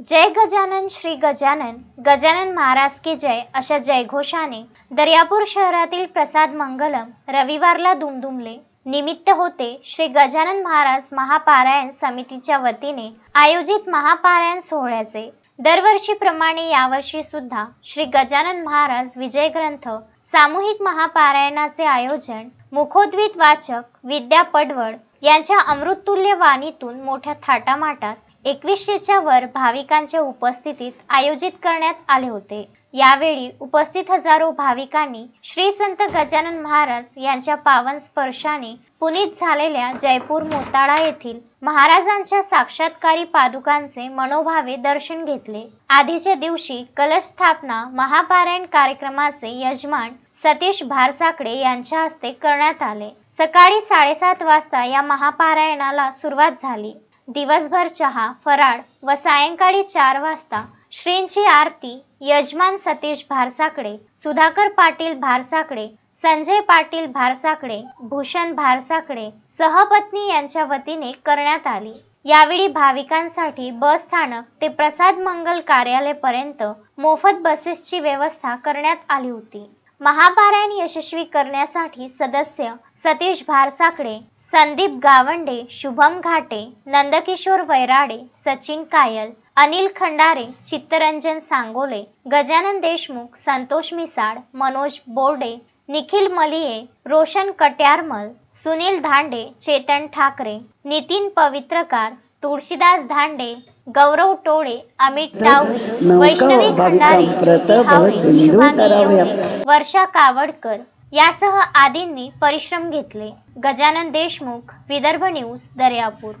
जय गजानन श्री गजानन. गजानन महाराज की जय अशा जयघोषाने दर्यापूर शहरातील प्रसाद मंगलम रविवारला दुमदुमले. निमित्त होते श्री गजानन महाराज महापारायण समितीच्या वतीने आयोजित महापारायण सोहळ्याचे. दरवर्षीप्रमाणे यावर्षी सुद्धा श्री गजानन महाराज विजय ग्रंथ सामूहिक महापारायणाचे आयोजन मुखोद्वित वाचक विद्या पडवळ यांच्या अमृततुल्य वाणीतून मोठ्या थाटामाटात एकवीसशेच्या वर भाविकांच्या उपस्थितीत आयोजित करण्यात आले होते. यावेळी उपस्थित हजारो भाविकांनी श्री संत गजानन महाराज यांच्या पावन स्पर्शाने पुनीत झालेल्या जयपूर मोताळा येथील महाराजांच्या साक्षात्कारी पादुकांचे मनोभावे दर्शन घेतले. आधीच्या दिवशी कलश स्थापना महापारायण कार्यक्रमाचे यजमान सतीश भारसाकडे यांच्या हस्ते करण्यात आले. सकाळी साडेसात वाजता या महापारायणाला सुरुवात झाली. दिवसभर चहा फराळ व सायंकाळी चार वाजता श्रींची आरती यजमान सतीश भारसाकडे सुधाकर पाटील भारसाकडे संजय पाटील भारसाकडे भूषण भारसाकडे सहपत्नी यांच्या वतीने करण्यात आली. यावेळी भाविकांसाठी बस स्थानक ते प्रसाद मंगल कार्यालयपर्यंत मोफत बसेसची व्यवस्था करण्यात आली होती. महापारायण यशस्वी करण्यासाठी सदस्य सतीश भारसाकडे संदीप गावंडे शुभम घाटे नंदकिशोर वैराडे सचिन कायल अनिल खंडारे चित्तरंजन सांगोले गजानन देशमुख संतोष मिसाळ मनोज बोर्डे निखिल मलिये रोशन कट्यारमल सुनील धांडे चेतन ठाकरे नितीन पवित्रकार तुळशीदास धांडे गौरव टोळे अमित टावरी वैष्णवी खंडारे वर्षा कावडकर यासह आदींनी परिश्रम घेतले. गजानन देशमुख विदर्भ न्यूज दर्यापूर.